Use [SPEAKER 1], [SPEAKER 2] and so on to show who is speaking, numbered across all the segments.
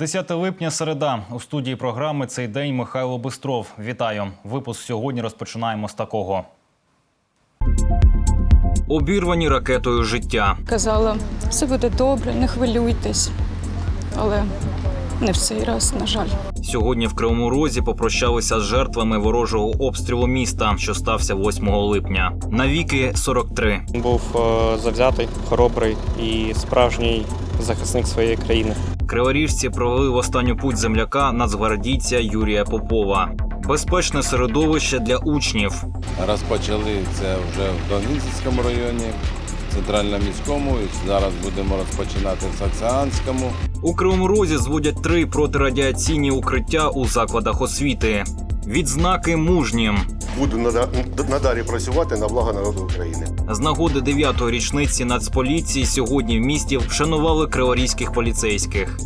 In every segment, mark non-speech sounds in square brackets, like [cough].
[SPEAKER 1] 10 липня, середа. У студії програми цей день Михайло Бистров. Вітаю. Випуск сьогодні розпочинаємо з такого. Обірвані ракетою життя.
[SPEAKER 2] Казала, все буде добре, не хвилюйтесь. Але не в цей раз, на жаль.
[SPEAKER 1] Сьогодні в Кривому Розі попрощалися з жертвами ворожого обстрілу міста, що стався 8 липня. Навіки 43.
[SPEAKER 3] Він був е, завзятий, хоробрий і справжній захисник своєї країни.
[SPEAKER 1] Криворіжці провели в останню путь земляка нацгвардійця Юрія Попова. Безпечне середовище для учнів.
[SPEAKER 4] Розпочали це вже в Донецькому районі, центральному міському. І зараз будемо розпочинати в Саксіанському.
[SPEAKER 1] У Кривому Розі зводять три протирадіаційні укриття у закладах освіти. Відзнаки мужнім.
[SPEAKER 5] Буду нада- надалі працювати на благо народу України.
[SPEAKER 1] З нагоди 9-ї річниці Нацполіції сьогодні в місті вшанували криворізьких поліцейських.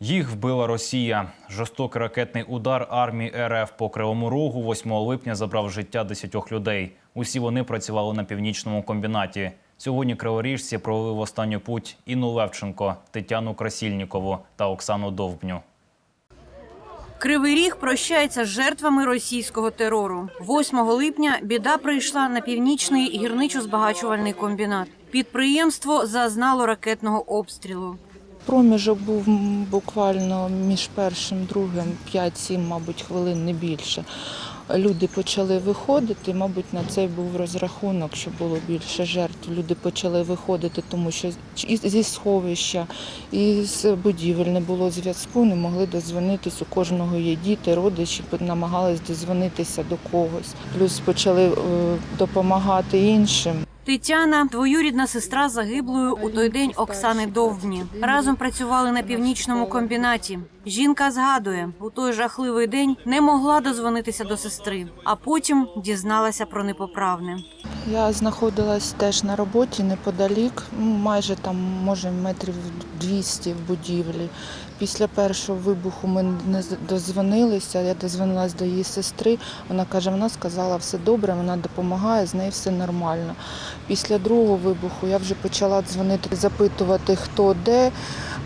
[SPEAKER 1] Їх вбила Росія. Жорстокий ракетний удар армії РФ по Кривому Рогу 8 липня забрав життя 10 людей. Усі вони працювали на північному комбінаті. Сьогодні криворіжці провели в останню путь Інну Левченко, Тетяну Красільнікову та Оксану Довбню.
[SPEAKER 6] Кривий Ріг прощається з жертвами російського терору. 8 липня біда прийшла на північний гірничо-збагачувальний комбінат. Підприємство зазнало ракетного обстрілу.
[SPEAKER 7] Проміжок був буквально між першим, другим 5-7, мабуть, хвилин, не більше. Люди почали виходити, мабуть, на цей був розрахунок, що було більше жертв. Люди почали виходити, тому що і зі сховища, і з будівель не було зв'язку, не могли дозвонитись. У кожного є діти, родичі, намагались дозвонитися до когось. Плюс почали е, допомагати іншим.
[SPEAKER 6] Тетяна, двоюрідна сестра загиблою у той день Оксани Довбні. Разом працювали на північному комбінаті. Жінка згадує, у той жахливий день не могла дозвонитися до сестри, а потім дізналася про непоправне.
[SPEAKER 7] Я знаходилась теж на роботі неподалік, ну, майже там, може, метрів 200 в будівлі. Після першого вибуху ми не дозвонилися. Я дозвонилась до її сестри. Вона каже, вона сказала, все добре, вона допомагає, з нею все нормально. Після другого вибуху я вже почала дзвонити, запитувати, хто де.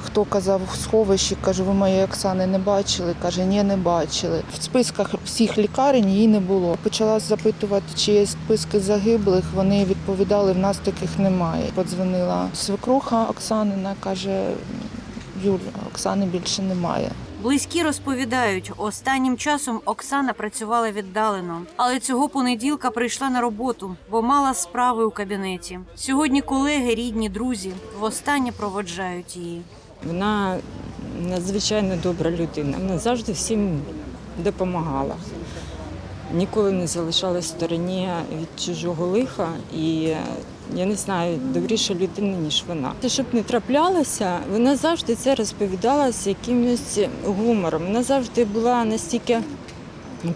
[SPEAKER 7] Хто казав в сховищі, кажу, ви моєї Оксани не бачили? Каже, ні, не бачили. В списках всіх лікарень її не було. Почала запитувати, чи є списки загиблих. Вони відповідали, в нас таких немає. Подзвонила свекруха Оксанина, каже, Юль, Оксани більше немає.
[SPEAKER 6] Близькі розповідають, останнім часом Оксана працювала віддалено, але цього понеділка прийшла на роботу, бо мала справи у кабінеті. Сьогодні колеги, рідні, друзі востаннє проводжають її.
[SPEAKER 8] Вона надзвичайно добра людина. Вона завжди всім допомагала. Ніколи не залишалась стороні від чужого лиха. І е, я не знаю, добріша людина, ніж вона. Щоб не траплялося, вона завжди це розповідала з якимось гумором. Вона завжди була настільки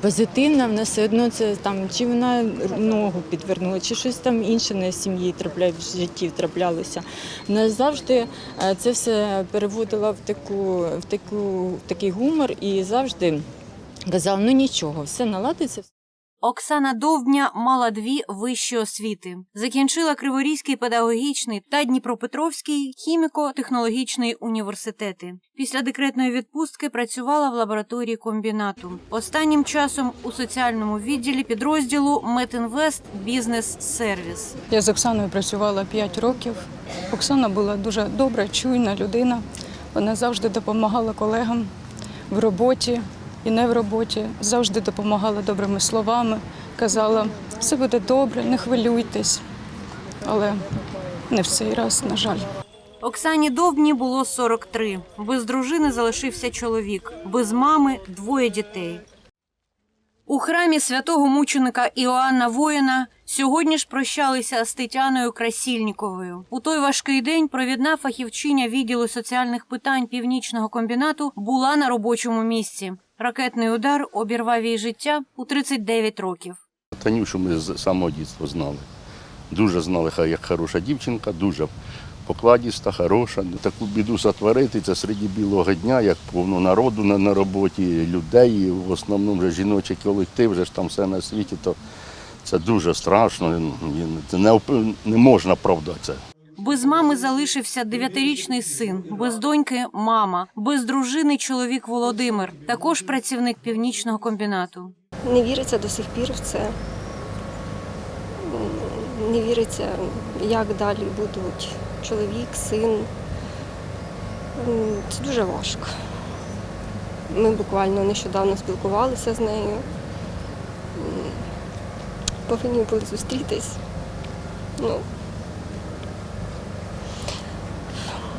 [SPEAKER 8] позитивна, вона все одно це там, чи вона ногу підвернула, чи щось там інше на сім'ї трапляє в житті траплялося. Вона завжди е, це все переводила в таку, в таку в такий гумор і завжди казала, ну нічого, все наладиться.
[SPEAKER 6] Оксана Довбня мала дві вищі освіти. Закінчила Криворізький педагогічний та Дніпропетровський хіміко-технологічний університети. Після декретної відпустки працювала в лабораторії комбінату. Останнім часом у соціальному відділі підрозділу Метінвест Бізнес Сервіс.
[SPEAKER 2] Я з Оксаною працювала 5 років. Оксана була дуже добра, чуйна людина. Вона завжди допомагала колегам в роботі і не в роботі. Завжди допомагала добрими словами. Казала, все буде добре, не хвилюйтесь. Але не в цей раз, на жаль.
[SPEAKER 6] Оксані Довбні було 43. Без дружини залишився чоловік, без мами двоє дітей. У храмі святого мученика Іоанна Воїна сьогодні ж прощалися з Тетяною Красільніковою. У той важкий день провідна фахівчиня відділу соціальних питань північного комбінату була на робочому місці. Ракетний удар обірвав її життя у 39 років.
[SPEAKER 9] Танюшу ми з самого дитинства знали. Дуже знали, як хороша дівчинка, дуже покладіста, хороша. Таку біду сотворити це серед білого дня, як повно народу на, на роботі, людей, в основному вже жіночий колектив, вже ж там все на світі, то Це дуже страшно, не, не можна оправдати це.
[SPEAKER 6] Без мами залишився дев'ятирічний син, без доньки мама, без дружини чоловік Володимир, також працівник північного комбінату.
[SPEAKER 10] Не віриться до сих пір в це. Не віриться, як далі будуть чоловік, син. Це дуже важко. Ми буквально нещодавно спілкувалися з нею. Повинні були зустрітись. Ну,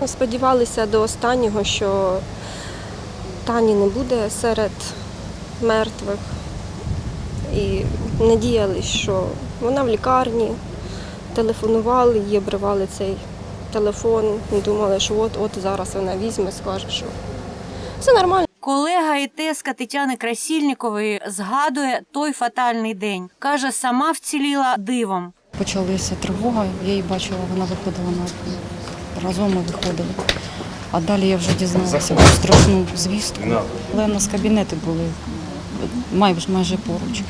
[SPEAKER 10] сподівалися до останнього, що Тані не буде серед мертвих і надіялись, що вона в лікарні, телефонували, їй обривали цей телефон, думали, що от от зараз вона візьме, скаже, що все нормально.
[SPEAKER 6] Колега і тезка Тетяни Красільнікової згадує той фатальний день. Каже, сама вціліла дивом.
[SPEAKER 11] Почалася тривога, я її бачила, вона виходила на разом ми виходили. А далі я вже дізналася про страшну звістку. Але в нас кабінети були майже, майже поруч.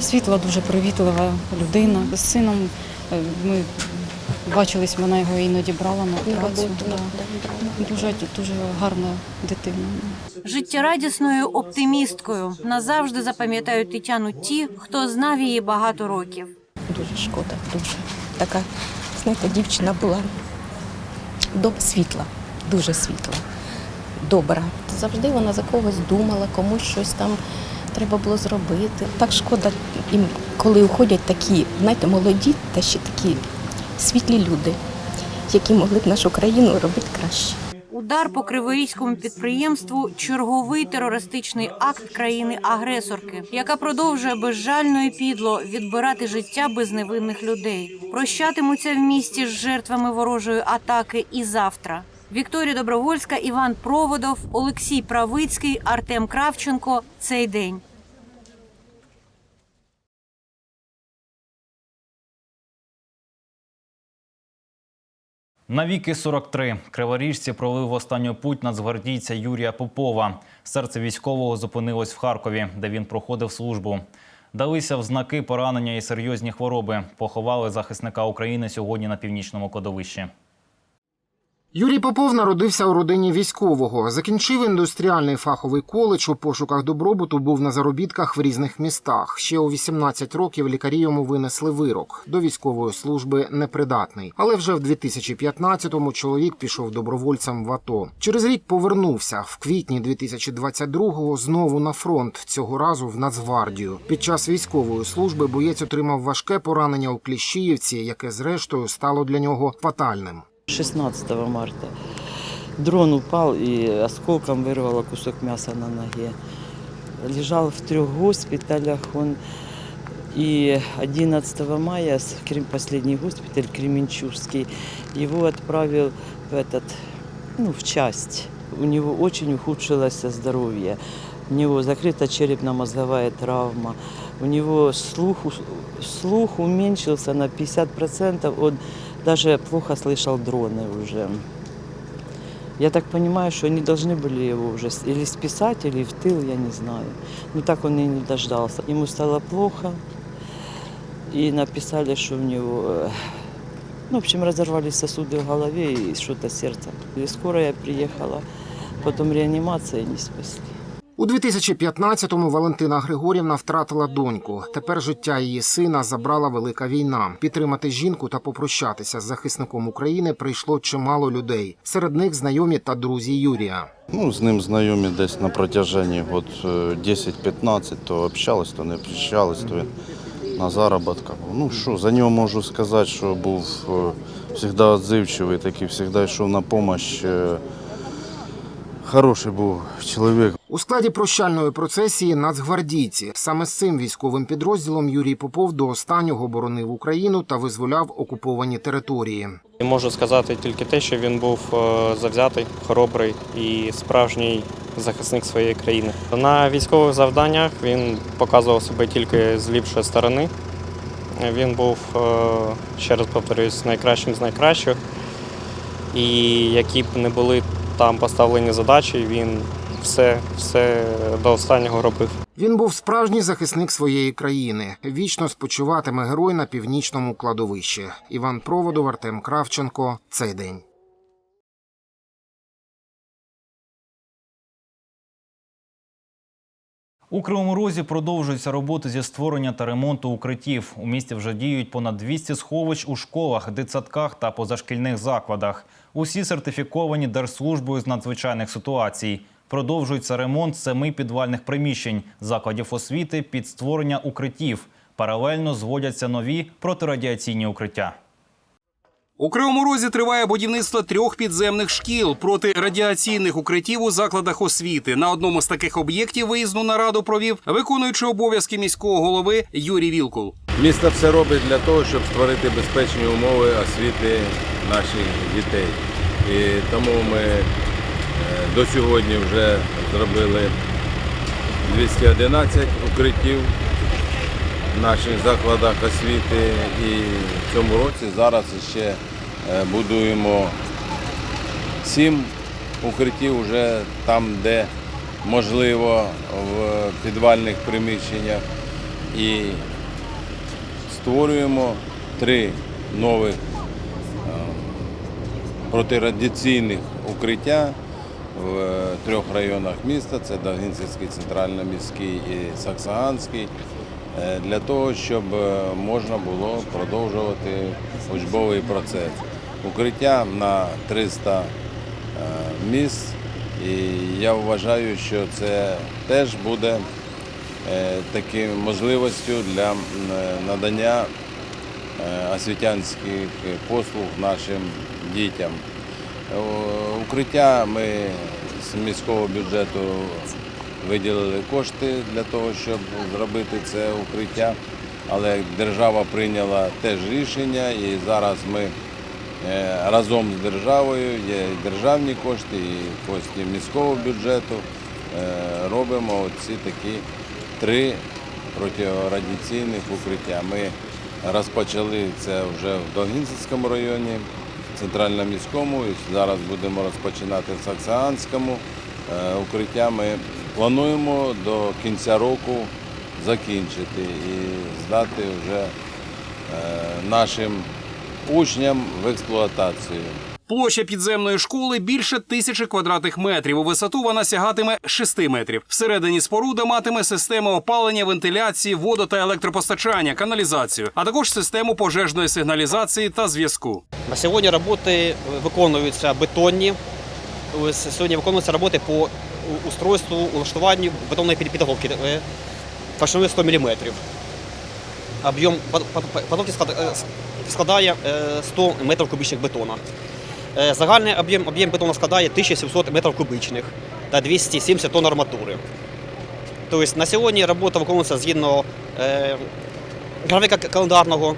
[SPEAKER 11] Світла дуже привітлива людина. З сином е, ми бачились, вона його іноді брала на операцію. Да. Дуже, дуже гарна дитина.
[SPEAKER 6] Життєрадісною оптимісткою назавжди запам'ятають Тетяну ті, хто знав її багато років.
[SPEAKER 12] Дуже шкода, дуже. Така, знаєте, дівчина була до світла, дуже світла, добра. Завжди вона за когось думала, комусь щось там треба було зробити. Так шкода, їм, коли уходять такі, знаєте, молоді та ще такі світлі люди, які могли б нашу країну робити краще.
[SPEAKER 6] Удар по криворізькому підприємству черговий терористичний акт країни-агресорки, яка продовжує безжально і підло відбирати життя безневинних людей. Прощатимуться в місті з жертвами ворожої атаки і завтра. Вікторія Добровольська, Іван Проводов, Олексій Правицький, Артем Кравченко. Цей день.
[SPEAKER 1] Навіки 43. Криворіжці провели в останню путь нацгвардійця Юрія Попова. Серце військового зупинилось в Харкові, де він проходив службу. Далися в знаки поранення і серйозні хвороби. Поховали захисника України сьогодні на північному кладовищі.
[SPEAKER 13] Юрій Попов народився у родині військового. Закінчив індустріальний фаховий коледж у пошуках добробуту. Був на заробітках в різних містах. Ще у 18 років лікарі йому винесли вирок до військової служби непридатний. Але вже в 2015-му чоловік пішов добровольцем в АТО. Через рік повернувся в квітні 2022-го знову на фронт. Цього разу в Нацгвардію. Під час військової служби боєць отримав важке поранення у Кліщіївці, яке зрештою стало для нього фатальним.
[SPEAKER 14] 16 марта. Дрон упал и осколком вырвало кусок мяса на ноге. Лежал в трех госпиталях он. И 11 мая с- Крем- последний госпиталь Кременчужский его отправил в этот, ну, в часть. У него очень ухудшилось здоровье. У него закрыта черепно-мозговая травма. У него слух, у- слух уменьшился на 50%. Он даже плохо слышал дроны уже. Я так понимаю, что они должны были его уже с- или списать, или в тыл, я не знаю. Но так он и не дождался. Ему стало плохо, и написали, что у него, э, ну, в общем, разорвались сосуды в голове и что-то сердце. И скорая приехала, потом реанимация не спасли.
[SPEAKER 13] У 2015-му Валентина Григорівна втратила доньку. Тепер життя її сина забрала велика війна. Підтримати жінку та попрощатися з захисником України прийшло чимало людей. Серед них знайомі та друзі Юрія.
[SPEAKER 4] Ну, з ним знайомі десь на протяженні е, 10-15, то общались, то не общались, то він на заробітках. Ну що, за нього можу сказати, що був е, завжди відзивчивий, такий завжди йшов на допомогу. Хороший був чоловік.
[SPEAKER 13] У складі прощальної процесії нацгвардійці. Саме з цим військовим підрозділом Юрій Попов до останнього боронив Україну та визволяв окуповані території.
[SPEAKER 3] І можу сказати тільки те, що він був е, завзятий, хоробрий і справжній захисник своєї країни. На військових завданнях він показував себе тільки з ліпшої сторони. Він був, е, ще раз повторюсь, найкращим з найкращих. І які б не були там поставлені задачі, він все, все до останнього робив.
[SPEAKER 13] Він був справжній захисник своєї країни. Вічно спочиватиме герой на північному кладовищі. Іван Проводов, Артем Кравченко. Цей день.
[SPEAKER 1] У Кривому Розі продовжуються роботи зі створення та ремонту укриттів. У місті вже діють понад 200 сховищ у школах, дитсадках та позашкільних закладах. Усі сертифіковані Держслужбою з надзвичайних ситуацій. Продовжується ремонт семи підвальних приміщень закладів освіти під створення укриттів. Паралельно зводяться нові протирадіаційні укриття.
[SPEAKER 15] У Кривому Розі триває будівництво трьох підземних шкіл протирадіаційних укриттів у закладах освіти. На одному з таких об'єктів виїзну нараду провів виконуючий обов'язки міського голови Юрій Вілкул.
[SPEAKER 16] Місто все робить для того, щоб створити безпечні умови освіти наших дітей. І тому ми е, до сьогодні вже зробили 211 укриттів в наших закладах освіти. І в цьому році зараз ще е, будуємо сім укриттів вже там, де можливо в підвальних приміщеннях. І створюємо три нових е, протирадіаційних укриття в е, трьох районах міста: це Дагінцівський, Центрально-міський і Саксаганський, для того, щоб е, можна було продовжувати учбовий процес. Укриття на 300 е, місць, і я вважаю, що це теж буде е, такою можливістю для е, надання е, освітянських послуг нашим дітям. Е, Укриття ми з міського бюджету виділили кошти для того, щоб зробити це укриття, але держава прийняла теж рішення і зараз ми е, разом з державою, є і державні кошти, і кошти міського бюджету е, робимо ці такі три протирадіаційних укриття. Ми розпочали це вже в Догінцівському районі, в центрально-міському, і зараз будемо розпочинати в Саксаганському. Е, Укриття ми плануємо до кінця року закінчити і здати вже е, нашим учням в експлуатацію.
[SPEAKER 15] Площа підземної школи більше тисячі квадратних метрів. У висоту вона сягатиме 6 метрів. Всередині споруда матиме систему опалення, вентиляції, водо та електропостачання, каналізацію, а також систему пожежної сигналізації та зв'язку.
[SPEAKER 17] На сьогодні роботи виконуються бетонні. Ось Сьогодні виконуються роботи по устройству, улаштуванню бетонної під- підготовки е, 100 мм. Об'єм склад- е, складає е, 100 метрів кубічних бетона. Е, Загальний об'єм, об'єм бетону складає 1700 метрів кубічних та 270 тонн арматури. Тобто на сьогодні робота виконується згідно е, графіка календарного.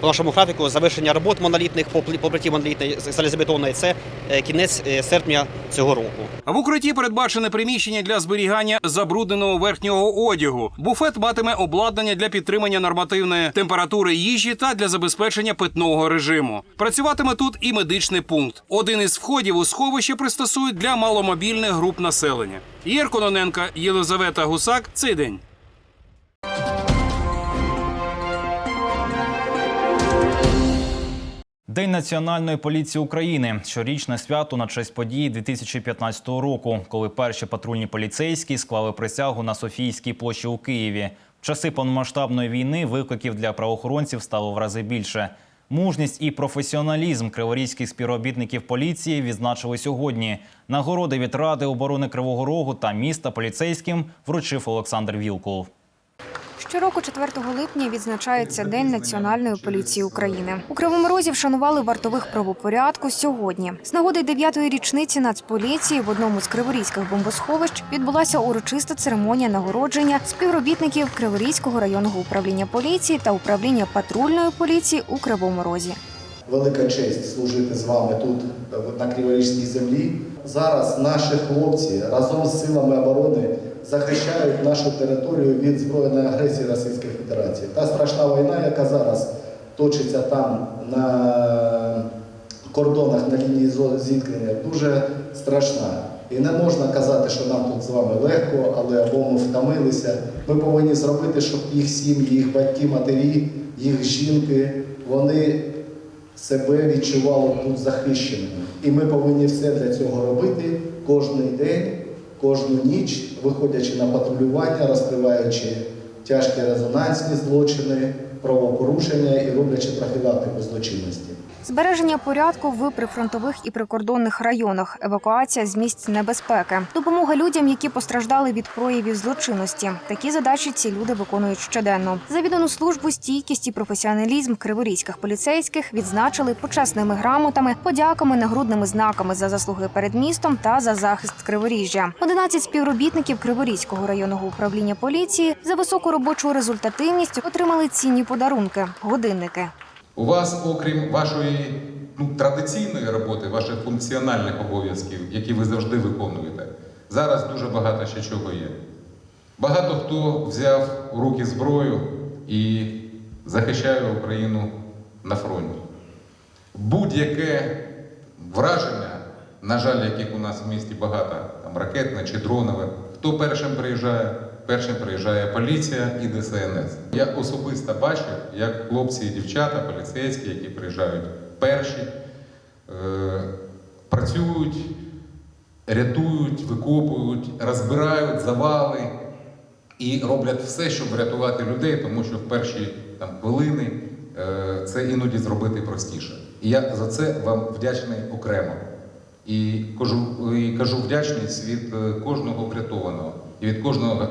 [SPEAKER 17] По нашому графіку завершення робот монолітних по плі- плиті монолітної залізобетонної це е, кінець е, серпня цього року.
[SPEAKER 15] В укритті передбачене приміщення для зберігання забрудненого верхнього одягу. Буфет матиме обладнання для підтримання нормативної температури їжі та для забезпечення питного режиму. Працюватиме тут і медичний пункт. Один із входів у сховище пристосують для маломобільних груп населення. Єр Кононенка, Єлизавета Гусак. Цей день.
[SPEAKER 1] День Національної поліції України щорічне свято на честь події 2015 року, коли перші патрульні поліцейські склали присягу на Софійській площі у Києві. В часи повномасштабної війни викликів для правоохоронців стало в рази більше. Мужність і професіоналізм криворізьких співробітників поліції відзначили сьогодні. Нагороди від Ради оборони Кривого Рогу та міста поліцейським вручив Олександр Вілкул.
[SPEAKER 18] Щороку 4 липня відзначається День Національної поліції України. У Кривому Розі вшанували вартових правопорядку сьогодні. З нагоди 9-ї річниці Нацполіції в одному з криворізьких бомбосховищ відбулася урочиста церемонія нагородження співробітників Криворізького районного управління поліції та управління патрульної поліції у Кривому Розі.
[SPEAKER 19] Велика честь служити з вами тут на Криворізькій землі. Зараз наші хлопці разом з силами оборони захищають нашу територію від збройної агресії Російської Федерації. Та страшна війна, яка зараз точиться там на кордонах на лінії зіткнення, дуже страшна. І не можна казати, що нам тут з вами легко, але або ми втомилися. Ми повинні зробити, щоб їх сім'ї, їх батьки, матері, їх жінки, вони себе відчували тут захищеними. І ми повинні все для цього робити кожен день, кожну ніч, виходячи на патрулювання, розкриваючи тяжкі резонансні злочини, правопорушення і роблячи профілактику злочинності.
[SPEAKER 18] Збереження порядку в прифронтових і прикордонних районах, евакуація з місць небезпеки, допомога людям, які постраждали від проявів злочинності. Такі задачі ці люди виконують щоденно. За віддану службу, стійкість і професіоналізм криворізьких поліцейських відзначили почесними грамотами, подяками, нагрудними знаками за заслуги перед містом та за захист Криворіжжя. 11 співробітників Криворізького районного управління поліції за високу робочу результативність отримали цінні подарунки годинники.
[SPEAKER 20] У вас, окрім вашої ну, традиційної роботи, ваших функціональних обов'язків, які ви завжди виконуєте, зараз дуже багато ще чого є. Багато хто взяв у руки зброю і захищає Україну на фронті. Будь-яке враження, на жаль, яких у нас в місті багато, там ракетне чи дронове, хто першим приїжджає? Першим приїжджає поліція і ДСНС. Я особисто бачив, як хлопці і дівчата, поліцейські, які приїжджають перші, е, працюють, рятують, викопують, розбирають завали і роблять все, щоб врятувати людей, тому що в перші там, хвилини е, це іноді зробити простіше. І я за це вам вдячний окремо. І кажу, і кажу вдячність від е, кожного врятованого і від кожного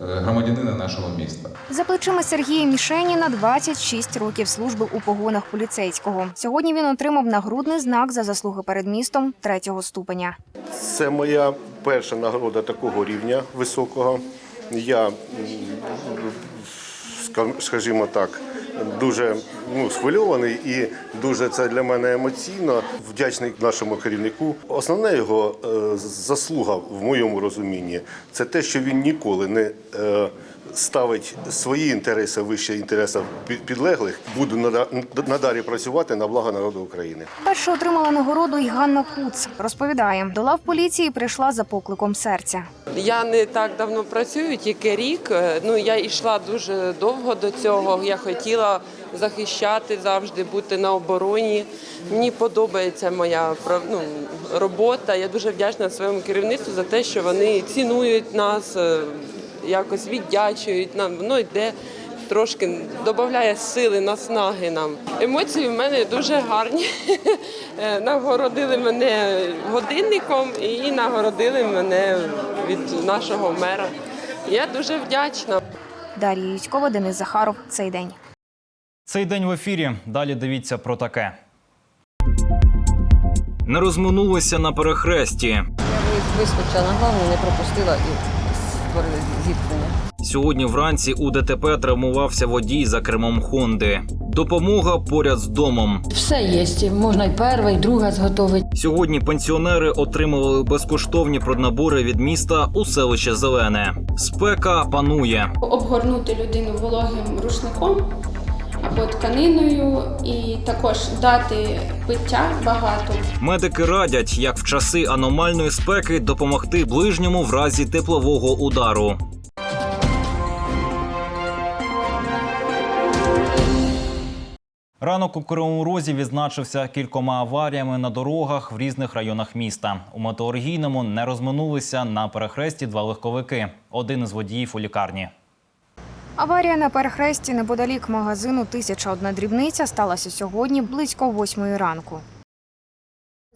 [SPEAKER 20] громадянина нашого міста.
[SPEAKER 18] За плечима Сергія Мішеніна 26 років служби у погонах поліцейського. Сьогодні він отримав нагрудний знак за заслуги перед містом третього ступеня.
[SPEAKER 5] Це моя перша нагорода такого рівня високого. Я, скажімо так, дуже ну, схвильований і дуже це для мене емоційно. Вдячний нашому керівнику. Основна його е, заслуга в моєму розумінні це те, що він ніколи не е, ставить свої інтереси вище інтересів підлеглих. Буду нада- надалі працювати на благо народу України.
[SPEAKER 18] Перше отримала нагороду й Ганна Куц. Розповідає, до лав поліції прийшла за покликом серця.
[SPEAKER 21] Я не так давно працюю, тільки рік. Е, Ну я йшла дуже довго до цього. Я хотіла захищати завжди, бути на обороні. Мені подобається моя ну, робота. Я дуже вдячна своєму керівництву за те, що вони цінують нас, е, якось віддячують нам. Воно йде. Трошки додає сили, наснаги нам. Емоції в мене дуже гарні. [laughs] Е, Нагородили мене годинником і нагородили мене від нашого мера. Я дуже вдячна.
[SPEAKER 18] Дар'я Юськова, Денис Захаров. Цей день.
[SPEAKER 1] Цей день в ефірі. Далі дивіться про таке. Не розминулися на перехресті.
[SPEAKER 22] Я вискочила на главну, не пропустила і.
[SPEAKER 1] Сьогодні вранці у ДТП травмувався водій за кермом Хонди. Допомога поряд з домом.
[SPEAKER 23] Все є, можна і перша, і друга зготовити.
[SPEAKER 1] Сьогодні пенсіонери отримували безкоштовні проднабори від міста у селище Зелене. Спека панує.
[SPEAKER 24] обгорнути людину вологим рушником або тканиною, і також дати пиття багато.
[SPEAKER 1] Медики радять, як в часи аномальної спеки допомогти ближньому в разі теплового удару. Ранок у Кривому Розі відзначився кількома аваріями на дорогах в різних районах міста. У метеоргійному не розминулися на перехресті два легковики. Один із водіїв у лікарні.
[SPEAKER 18] Аварія на перехресті неподалік магазину Тисяча одна дрібниця сталася сьогодні близько восьмої ранку.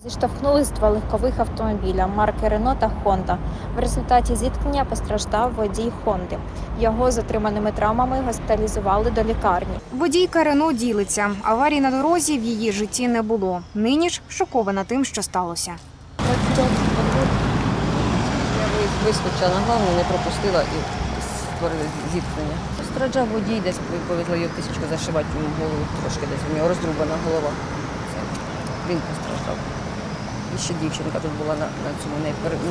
[SPEAKER 25] Зіштовхнулись два легкових автомобіля марки Рено та Хонда. В результаті зіткнення постраждав водій Хонди. Його з отриманими травмами госпіталізували до лікарні.
[SPEAKER 18] Водійка Рено ділиться. Аварії на дорозі в її житті не було. Нині ж шокована тим, що сталося.
[SPEAKER 14] Я вискочила на главну, не пропустила і створили зіткнення. Страждав водій, десь повезли його тисячку зашивати йому голову, трошки десь у нього роздрубана голова. Це, він постраждав. Ще дівчинка тут була на, на цьому.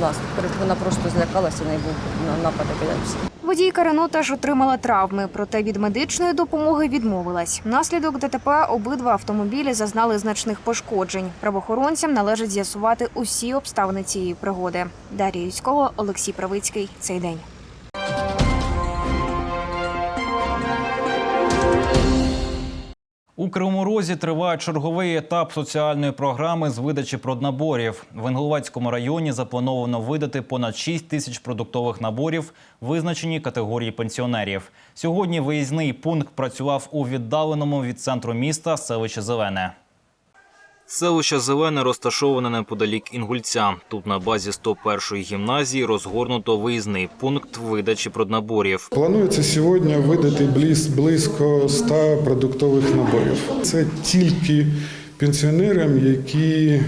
[SPEAKER 14] нас- Вона просто злякалася, не був на- напад епілепсії.
[SPEAKER 18] Водійка Рено теж отримала травми, проте від медичної допомоги відмовилась. Внаслідок ДТП обидва автомобілі зазнали значних пошкоджень. Правоохоронцям належить з'ясувати усі обставини цієї пригоди. Дар'я Юськова, Олексій Правицький. Цей день.
[SPEAKER 1] У Кривому Розі триває черговий етап соціальної програми з видачі проднаборів. В Інгулецькому районі заплановано видати понад 6 тисяч продуктових наборів, визначені категорії пенсіонерів. Сьогодні виїзний пункт працював у віддаленому від центру міста селище Зелене. Селище Зелене розташоване неподалік Інгульця. Тут на базі 101-ї гімназії розгорнуто виїзний пункт видачі проднаборів.
[SPEAKER 26] Планується сьогодні видати бліз близько 100 продуктових наборів. Це тільки пенсіонерам, які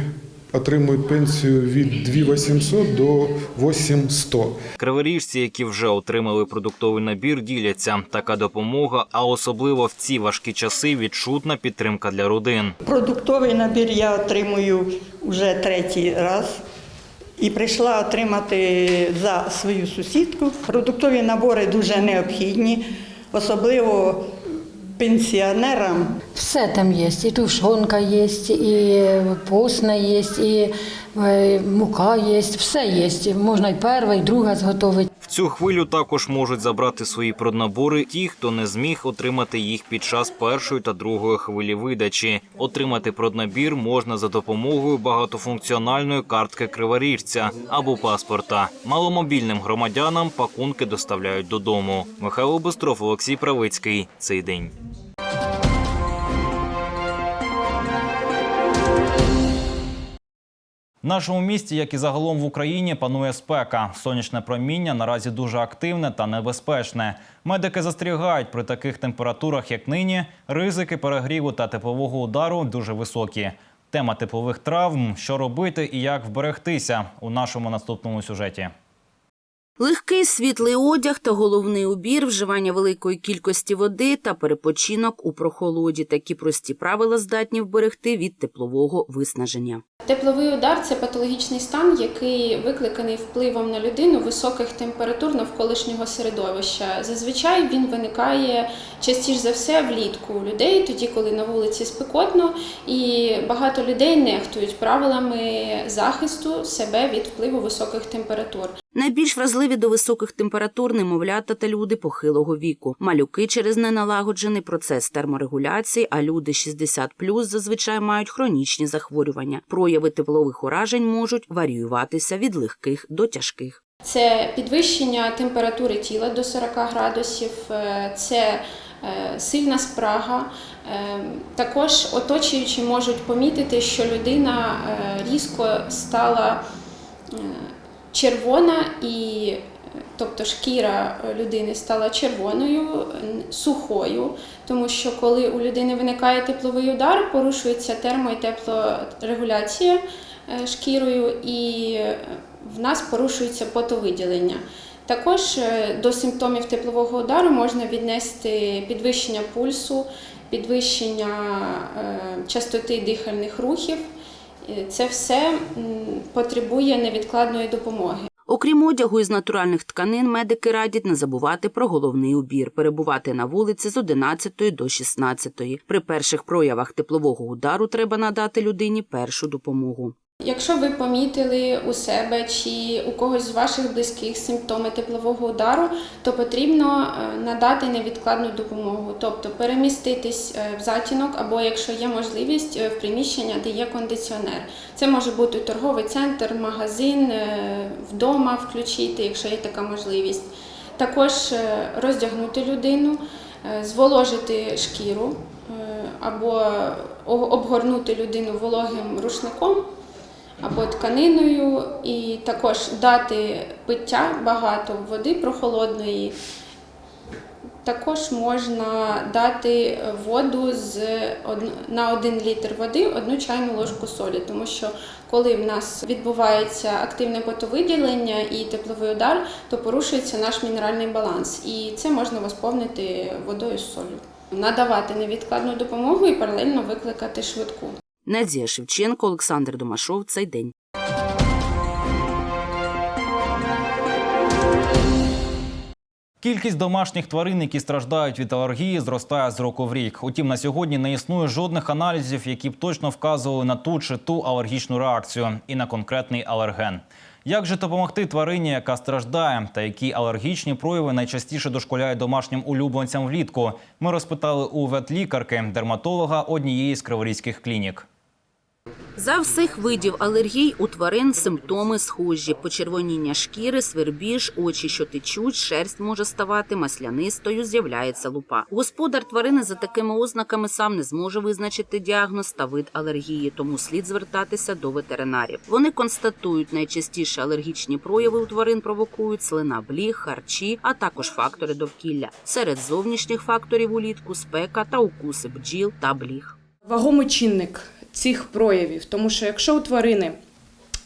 [SPEAKER 26] отримують пенсію від 2800 до 8100.
[SPEAKER 1] Криворіжці, які вже отримали продуктовий набір, діляться. Така допомога, а особливо в ці важкі часи відчутна підтримка для родин.
[SPEAKER 27] Продуктовий набір я отримую вже третій раз. І прийшла отримати за свою сусідку. Продуктові набори дуже необхідні, особливо пенсіонерам.
[SPEAKER 23] Все там є. І тушонка є, і постна є, і е, мука є, все є. Можна і перша, і друга зготовити.
[SPEAKER 1] В цю хвилю також можуть забрати свої проднабори ті, хто не зміг отримати їх під час першої та другої хвилі видачі. Отримати проднабір можна за допомогою багатофункціональної картки криворіжця або паспорта. Маломобільним громадянам пакунки доставляють додому. Михайло Бистров, Олексій Правицький. Цей день. В нашому місті, як і загалом в Україні, панує спека. Сонячне проміння наразі дуже активне та небезпечне. Медики застерігають при таких температурах, як нині, ризики перегріву та теплового удару дуже високі. Тема теплових травм, що робити і як вберегтися у нашому наступному сюжеті.
[SPEAKER 28] Легкий світлий одяг та головний убір, вживання великої кількості води та перепочинок у прохолоді. Такі прості правила здатні вберегти від теплового виснаження.
[SPEAKER 24] Тепловий удар це патологічний стан, який викликаний впливом на людину високих температур навколишнього середовища. Зазвичай він виникає частіше за все влітку у людей, тоді коли на вулиці спекотно, і багато людей нехтують правилами захисту себе від впливу високих температур.
[SPEAKER 28] Найбільш вразливі до високих температур немовлята та люди похилого віку. Малюки через неналагоджений процес терморегуляції, а люди 60+, зазвичай мають хронічні захворювання. Прояви теплових уражень можуть варіюватися від легких до тяжких.
[SPEAKER 24] Це підвищення температури тіла до 40 градусів, е, це е, сильна спрага. Е, Також оточуючі можуть помітити, що людина різко стала червона і е, тобто шкіра людини стала червоною, сухою, тому що коли у людини виникає тепловий удар, порушується термо- і теплорегуляція е, шкірою, і е, в нас порушується потовиділення. Також е, до симптомів теплового удару можна віднести підвищення пульсу, підвищення е, частоти дихальних рухів. Це все потребує невідкладної допомоги.
[SPEAKER 28] Окрім одягу із натуральних тканин, медики радять не забувати про головний убір, перебувати на вулиці з 11 до 16. При перших проявах теплового удару треба надати людині першу допомогу.
[SPEAKER 24] Якщо ви помітили у себе чи у когось з ваших близьких симптоми теплового удару, то потрібно е, надати невідкладну допомогу, тобто переміститись е, в затінок або, якщо є можливість, е, в приміщення, де є кондиціонер. Це може бути торговий центр, магазин, вдома включити, якщо є така можливість. Також роздягнути людину, зволожити шкіру або обгорнути людину вологим рушником або тканиною, і також дати пиття багато води прохолодної. Також можна дати воду з на 1 літр води одну чайну ложку солі, тому що коли в нас відбувається активне потовиділення і тепловий удар, то порушується наш мінеральний баланс, і це можна восповнити водою з солью. Надавати невідкладну допомогу і паралельно викликати швидку.
[SPEAKER 28] Надія Шевченко, Олександр Домашов. Цей день.
[SPEAKER 1] Кількість домашніх тварин, які страждають від алергії, зростає з року в рік. Утім, на сьогодні не існує жодних аналізів, які б точно вказували на ту чи ту алергічну реакцію і на конкретний алерген. Як же допомогти тварині, яка страждає, та які алергічні прояви найчастіше дошколяють домашнім улюбленцям влітку? Ми розпитали у ветлікарки, дерматолога однієї з криворізьких клінік.
[SPEAKER 28] За всіх видів алергій у тварин симптоми схожі: почервоніння шкіри, свербіж, очі, що течуть, шерсть може ставати маслянистою, з'являється лупа. Господар тварини за такими ознаками сам не зможе визначити діагноз та вид алергії, тому слід звертатися до ветеринарів. Вони констатують найчастіше алергічні прояви у тварин провокують слина, бліг, харчі, а також фактори довкілля. Серед зовнішніх факторів улітку спека та укуси бджіл та бліг.
[SPEAKER 29] вагомий чинник цих проявів, тому що якщо у тварини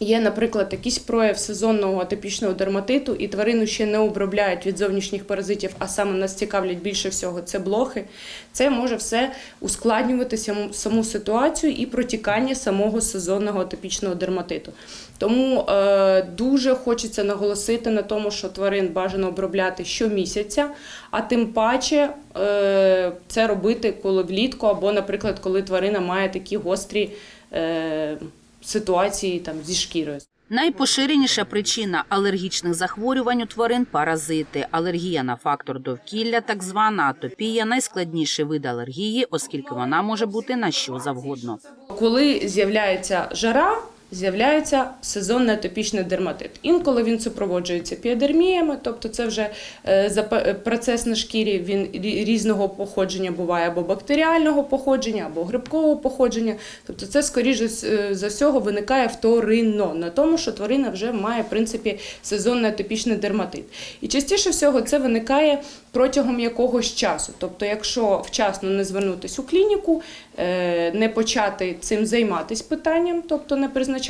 [SPEAKER 29] є, наприклад, якийсь прояв сезонного атипічного дерматиту, і тварину ще не обробляють від зовнішніх паразитів, а саме нас цікавлять більше всього це блохи, це може все ускладнювати саму, ситуацію і протікання самого сезонного атипічного дерматиту. Тому е, дуже хочеться наголосити на тому, що тварин бажано обробляти щомісяця, а тим паче е, це робити коли влітку, або, наприклад, коли тварина має такі гострі е, ситуації там, зі шкірою.
[SPEAKER 28] Найпоширеніша причина алергічних захворювань у тварин паразити. Алергія на фактор довкілля, так звана атопія, найскладніший вид алергії, оскільки вона може бути на що завгодно.
[SPEAKER 29] Коли з'являється жара, з'являється сезонний атопічний дерматит. Інколи він супроводжується піодерміями, тобто це вже е, е, процес на шкірі, він різного походження буває або бактеріального походження, або грибкового походження. Тобто це, скоріше за всього, виникає вторинно на тому, що тварина вже має в принципі сезонний атопічний дерматит. І частіше всього це виникає протягом якогось часу. Тобто, якщо вчасно не звернутися у клініку, е, не почати цим займатися питанням, тобто не призначати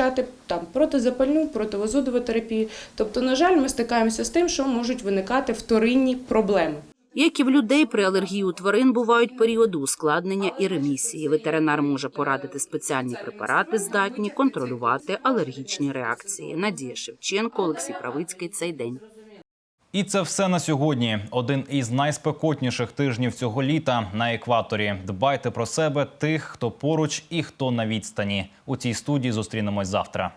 [SPEAKER 29] там протизапальну, противозудову терапію. Тобто, на жаль, ми стикаємося з тим, що можуть виникати вторинні проблеми.
[SPEAKER 28] Як і в людей, при алергії у тварин бувають періоди ускладнення і ремісії. Ветеринар може порадити спеціальні препарати, здатні контролювати алергічні реакції. Надія Шевченко, Олексій Правицький. Цей день.
[SPEAKER 1] І це все на сьогодні. Один із найспекотніших тижнів цього літа на екваторі. Дбайте про себе, тих, хто поруч і хто на відстані. У цій студії зустрінемось завтра.